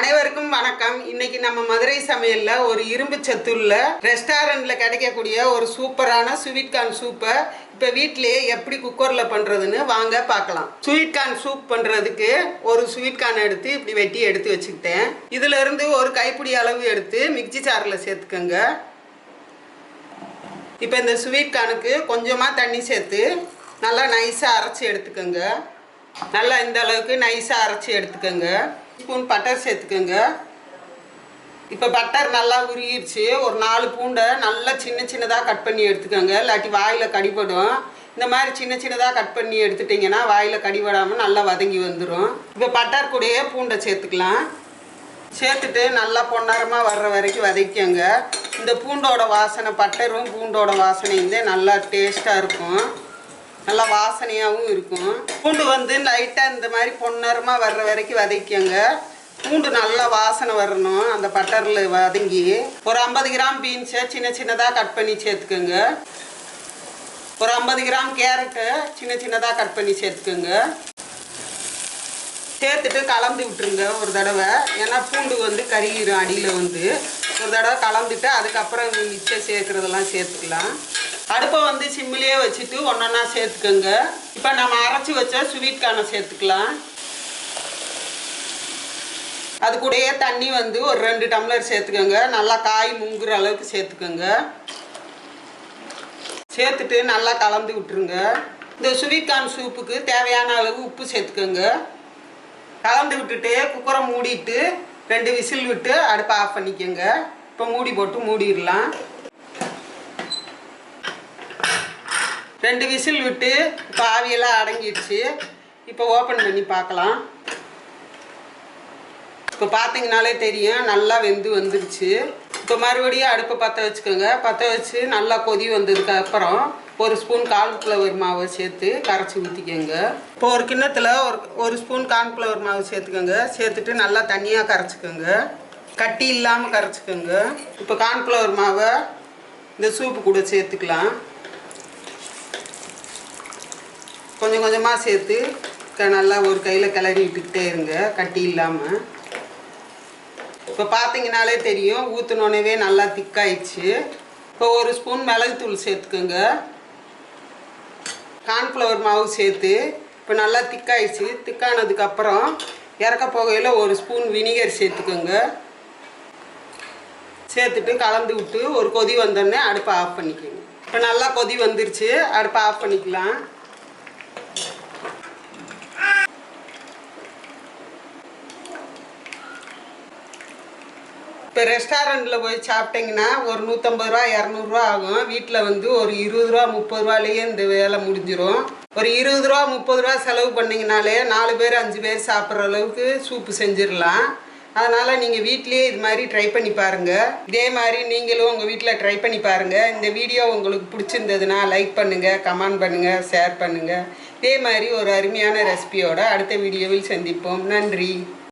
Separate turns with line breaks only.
அனைவருக்கும் வணக்கம். இன்னைக்கு நம்ம மதுரை சமையல்ல ஒரு இரும்பு சத்துள்ள ரெஸ்டாரண்ட்ல கிடைக்கக்கூடிய ஒரு சூப்பரான ஸ்வீட் கார்ன் சூப்பை இப்போ வீட்டிலேயே எப்படி குக்கரில் பண்ணுறதுன்னு வாங்க பார்க்கலாம். ஸ்வீட் கார்ன் சூப் பண்ணுறதுக்கு ஒரு ஸ்வீட் கார்ன் எடுத்து இப்படி வெட்டி எடுத்து வச்சுக்கிட்டேன். இதுல இருந்து ஒரு கைப்பிடி அளவு எடுத்து மிக்ஸி சாரில் சேர்த்துக்கோங்க. இப்போ இந்த ஸ்வீட் கார்னுக்கு கொஞ்சமாக தண்ணி சேர்த்து நல்லா நைஸாக அரைச்சி எடுத்துக்கோங்க. நல்லா இந்த அளவுக்கு நைஸாக அரைச்சி எடுத்துக்கோங்க. ஸ்பூன் பட்டர் சேர்த்துக்கோங்க. இப்போ பட்டர் நல்லா உருகிருச்சு. ஒரு நாலு பூண்டை நல்லா சின்ன சின்னதாக கட் பண்ணி எடுத்துக்கோங்க. இல்லாட்டி வாயில் கடிபடும். இந்த மாதிரி சின்ன சின்னதாக கட் பண்ணி எடுத்துட்டிங்கன்னா வாயில் கடிபடாமல் நல்லா வதங்கி வந்துடும் இப்போ பட்டர் கூடயே பூண்டை சேர்த்துக்கலாம். சேர்த்துட்டு நல்லா பொன்னரமாக வர்ற வரைக்கும் வதக்கிக்கோங்க. இந்த பூண்டோட வாசனை பட்டரும் பூண்டோட வாசனையும் இருந்தே நல்லா டேஸ்ட்டாக இருக்கும். நல்லா வாசனையாகவும் இருக்கும். பூண்டு வந்து லைட்டாக இந்த மாதிரி பொன்னரமாக வர்ற வரைக்கும் வதக்கிங்க பூண்டு நல்லா வாசனை வரணும். அந்த பட்டரில் வதங்கி ஒரு ஐம்பது கிராம் பீன்ஸை சின்ன சின்னதாக கட் பண்ணி சேர்த்துக்கோங்க. ஒரு ஐம்பது கிராம் கேரட்டை சின்ன சின்னதாக கட் பண்ணி சேர்த்துக்கோங்க. சேர்த்துட்டு கலந்து விட்டுருங்க ஒரு தடவை. ஏன்னா பூண்டு வந்து கருகிரும் அடியில் வந்து ஒரு தடவை கலந்துட்டு அதுக்கப்புறம் மிச்சம் சேர்க்குறதெல்லாம் சேர்த்துக்கலாம். அடுப்பை வந்து சிம்மிலேயே வச்சுட்டு ஒன்றொன்னா சேர்த்துக்கோங்க. இப்போ நம்ம அரைச்சி வச்ச ஸ்வீட் கார்னை சேர்த்துக்கலாம். அது கூடயே தண்ணி வந்து ஒரு ரெண்டு டம்ளர் சேர்த்துக்கோங்க. நல்லா காய் முங்குற அளவுக்கு சேர்த்துக்கோங்க. சேர்த்துட்டு நல்லா கலந்து விட்டுருங்க. இந்த ஸ்வீட் கார்ன் சூப்புக்கு தேவையான அளவு உப்பு சேர்த்துக்கோங்க. கலந்து விட்டுட்டு குக்கரை மூடிட்டு ரெண்டு விசில் விட்டு அடுப்பை ஆஃப் பண்ணிக்கோங்க. இப்போ மூடி போட்டு மூடிடலாம். ரெண்டு விசில் விட்டு இப்போ ஆவியெல்லாம் அடங்கிடுச்சு. இப்போ ஓப்பன் பண்ணி பார்க்கலாம். இப்போ பார்த்தீங்கனாலே தெரியும் நல்லா வெந்து வந்துடுச்சு. இப்போ மறுபடியும் அடுப்பை பற்ற வச்சுக்கோங்க. பற்ற வச்சு நல்லா கொதி வந்ததுக்கு அப்புறம் ஒரு ஸ்பூன் கார்ன்ஃப்ளவர் மாவை சேர்த்து கரைச்சி ஊற்றிக்கோங்க இப்போ ஒரு கிண்ணத்தில் ஒரு ஒரு ஸ்பூன் கார்ன்ஃப்ளவர் மாவு சேர்த்துக்கோங்க. சேர்த்துட்டு நல்லா தண்ணியாக கரைச்சிக்கோங்க. கட்டி இல்லாமல் கரைச்சிக்கோங்க. இப்போ கார்ன்ஃப்ளவர் மாவை இந்த சூப்பு கூட சேர்த்துக்கலாம். கொஞ்சம் கொஞ்சமாக சேர்த்து க- நல்லா ஒரு கையில் கிளறி விட்டுக்கிட்டே இருங்க கட்டி இல்லாமல் இப்போ பார்த்தீங்கனாலே தெரியும் ஊற்றுனோடனே நல்லா திக்காயிடுச்சு. இப்போ ஒரு ஸ்பூன் மிளகுத்தூள் சேர்த்துக்கோங்க. கார்ன்ஃப்ளவர் மாவு சேர்த்து இப்போ நல்லா திக்காயிடுச்சு. திக்கானதுக்கப்புறம் இறக்க போகையில் ஒரு ஸ்பூன் வினிகர் சேர்த்துக்கோங்க. சேர்த்துட்டு கலந்து விட்டு ஒரு கொதி வந்தோடனே அடுப்பை ஆஃப் பண்ணிக்கோங்க. இப்போ நல்லா கொதி வந்துருச்சு அடுப்பை ஆஃப் பண்ணிக்கலாம். இப்போ ரெஸ்டாரண்ட்டில் போய் சாப்பிட்டீங்கன்னா ஒரு நூற்றம்பது ரூபா இரநூறுவா ஆகும். வீட்டில் வந்து ஒரு இருபது ரூபா முப்பது ரூபாலேயே இந்த வேலை முடிஞ்சிடும் ஒரு இருபது ரூபா முப்பது ரூபா செலவு பண்ணிங்கனாலே நாலு பேர் அஞ்சு பேர் சாப்பிட்ற அளவுக்கு சூப்பு செஞ்சிடலாம். அதனால் நீங்கள் வீட்லேயே இது மாதிரி ட்ரை பண்ணி பாருங்கள் இதே மாதிரி நீங்களும் உங்கள் வீட்டில் ட்ரை பண்ணி பாருங்கள் இந்த வீடியோ உங்களுக்கு பிடிச்சிருந்ததுன்னா லைக் பண்ணுங்கள் கமெண்ட் பண்ணுங்கள் ஷேர் பண்ணுங்கள் இதே மாதிரி ஒரு அருமையான ரெசிபியோட அடுத்த வீடியோவில் சந்திப்போம். நன்றி.